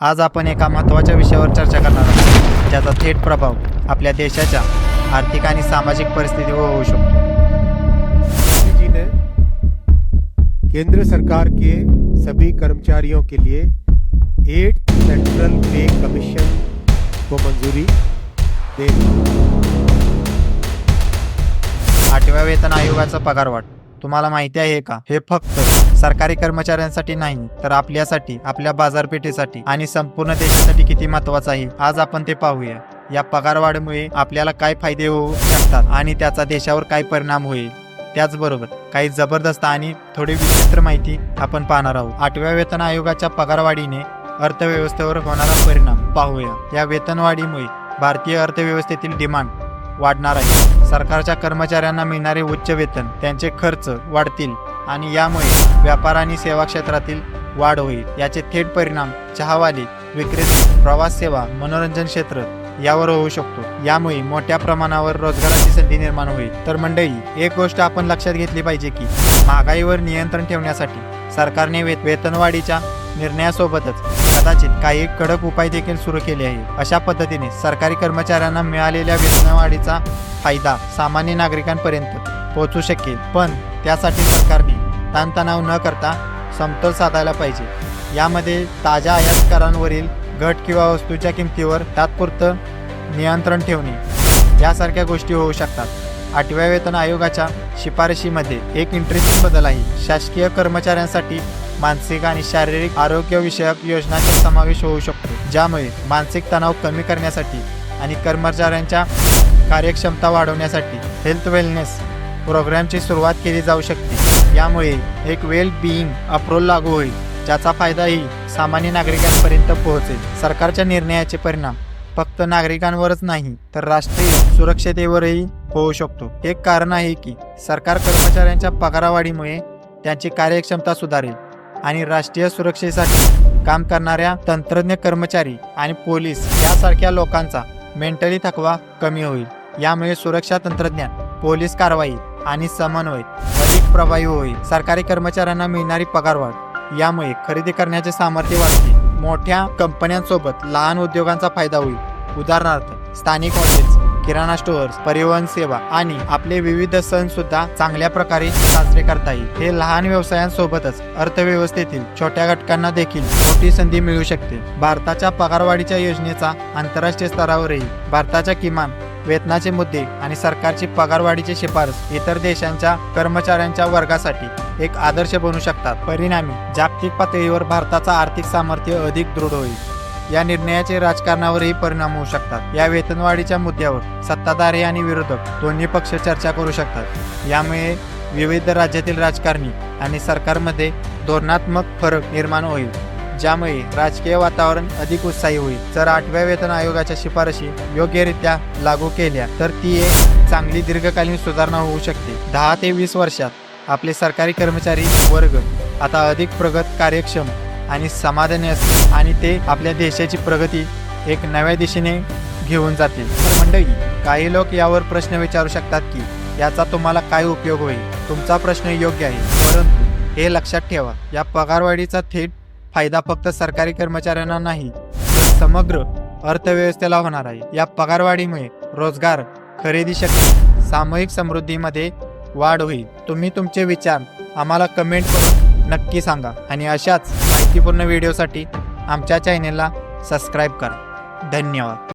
आज आपण एका महत्त्वाच्या विषयावर चर्चा करणार आहोत ज्याचा थेट प्रभाव आपल्या देशाच्या आर्थिक आणि सामाजिक परिस्थितीवर होऊ शकतो. मोदी जी ने केंद्र सरकार के सभी कर्मचारियों के लिए एट सेंट्रल पे कमीशन को मंजूरी दे दी। आठव्या वेतन आयोगाचा पगारवाढ तुम्हाला माहिती आहे का? हे फक्त सरकारी कर्मचाऱ्यांसाठी नाही तर आपल्यासाठी आपल्या बाजारपेठेसाठी आणि संपूर्ण देशासाठी किती महत्वाचं आहे आज आपण ते पाहूया. या पगारवाढीमुळे आपल्याला काय फायदे होऊ शकतात आणि त्याचा देशावर काय परिणाम होईल? त्याचबरोबर काही जबरदस्त आणि थोडी विचित्र माहिती आपण पाहणार आहोत. आठव्या वेतन आयोगाच्या पगारवाढीने अर्थव्यवस्थेवर होणारा परिणाम पाहूया. या वेतनवाढीमुळे भारतीय अर्थव्यवस्थेतील डिमांड वाढणार आहे. सरकारच्या कर्मचाऱ्यांना मिळणारे उच्च वेतन त्यांचे खर्च वाढतील. आणि यामुळे व्यापार आणि सेवा क्षेत्रातील वाढ होईल. याचे थेट परिणाम चहावाले विक्रेते प्रवास सेवा मनोरंजन क्षेत्र यावर होऊ शकतो. यामुळे मोठ्या प्रमाणावर रोजगाराची संधी निर्माण होईल. तर मंडळी एक गोष्ट आपण लक्षात घेतली पाहिजे की महागाईवर नियंत्रण ठेवण्यासाठी सरकारने वे वेतनवाढीच्या निर्णयासोबतच कदाचित काही कडक उपाय देखील सुरू केले आहे अशा पद्धतीने सरकारी कर्मचाऱ्यांना मिळालेल्या वेतनवाढीचा फायदा सामान्य नागरिकांपर्यंत पोहोचू शकेल. पण त्यासाठी सरकारने ताणतणाव न करता समतोल साधायला पाहिजे. यामध्ये ताज्या आयातकारांवरील घट किंवा वस्तूच्या किमतीवर तात्पुरतं नियंत्रण ठेवणे यासारख्या गोष्टी होऊ शकतात. आठव्या वेतन आयोगाच्या शिफारशीमध्ये एक इंटरेस्टिंग बदल आहे. शासकीय कर्मचाऱ्यांसाठी मानसिक आणि शारीरिक आरोग्य विषयक योजनांचा समावेश होऊ शकतो ज्यामुळे मानसिक तणाव कमी करण्यासाठी आणि कर्मचाऱ्यांच्या कार्यक्षमता वाढवण्यासाठी हेल्थ वेलनेस प्रोग्रामची सुरुवात केली जाऊ शकते. यामुळे एक वेल बिईंग अप्रोल लागू होईल ज्याचा फायदाही सामान्य नागरिकांपर्यंत पोहोचेल. सरकारच्या निर्णयाचे परिणाम फक्त नागरिकांवरच नाही तर राष्ट्रीय सुरक्षतेवरही होऊ शकतो. एक कारण आहे की सरकार कर्मचाऱ्यांच्या पगारावाढीमुळे त्यांची कार्यक्षमता सुधारेल आणि राष्ट्रीय सुरक्षेसाठी काम करणाऱ्या तंत्रज्ञ कर्मचारी आणि पोलीस यासारख्या लोकांचा मेंटली थकवा कमी होईल. यामुळे सुरक्षा तंत्रज्ञान पोलीस कारवाई आणि समन्वय. अधिक प्रभावी होईल. सरकारी कर्मचाऱ्यांना मिळणारी पगारवाढ यामुळे खरेदी करण्याचे सामर्थ्य वाढते. मोठ्या कंपन्यांसोबत लहान उद्योगांचा फायदा होईल. उदाहरणार्थ स्थानिक हॉटेल्स किराणा स्टोअर्स परिवहन सेवा आणि आपले विविध सण सुद्धा चांगल्या प्रकारे साजरे करता येईल. हे लहान व्यवसायांसोबतच अर्थव्यवस्थेतील छोट्या घटकांना देखील मोठी संधी मिळू शकते. भारताच्या पगारवाढीच्या योजनेचा आंतरराष्ट्रीय स्तरावरही भारताच्या किमान वेतनाचे मुद्दे आणि सरकारची पगारवाढीची शिफारस इतर देशांच्या कर्मचाऱ्यांच्या वर्गासाठी एक आदर्श बनू शकतात. परिणामी जागतिक पातळीवर भारताचा आर्थिक सामर्थ्य अधिक दृढ होईल. या निर्णयाचे राजकारणावरही परिणाम होऊ शकतात. या वेतनवाढीच्या मुद्द्यावर सत्ताधारी आणि विरोधक दोन्ही पक्ष चर्चा करू शकतात. यामुळे विविध राज्यातील राजकारणी आणि सरकारमध्ये धोरणात्मक फरक निर्माण होईल. ज्यामुळे राजकीय वातावरण अधिक उत्साही होईल. जर आठव्या वेतन आयोगाच्या शिफारशी योग्यरित्या लागू केल्या तर ती एक चांगली दीर्घकालीन सुधारणा होऊ शकते. दहा ते वीस वर्षात आपले सरकारी कर्मचारी वर्ग आता अधिक प्रगत कार्यक्षम आणि समाधानी असतील आणि ते आपल्या देशाची प्रगती एक नव्या दिशेने घेऊन जातील. तर मंडळी काही लोक यावर प्रश्न विचारू शकतात की याचा तुम्हाला काय उपयोग होईल? तुमचा प्रश्न योग्य आहे. परंतु हे लक्षात ठेवा या पगारवाढीचा थेट फायदा फक्त सरकारी कर्मचाऱ्यांना नाही तर समग्र अर्थव्यवस्थेला होणार आहे. या पगारवाढीमुळे रोजगार खरेदी शक्ती सामूहिक समृद्धीमध्ये वाढ होईल. तुम्ही तुमचे विचार आम्हाला कमेंट करून नक्की सांगा आणि अशाच माहितीपूर्ण व्हिडिओसाठी आमच्या चॅनेलला सबस्क्राईब करा. धन्यवाद.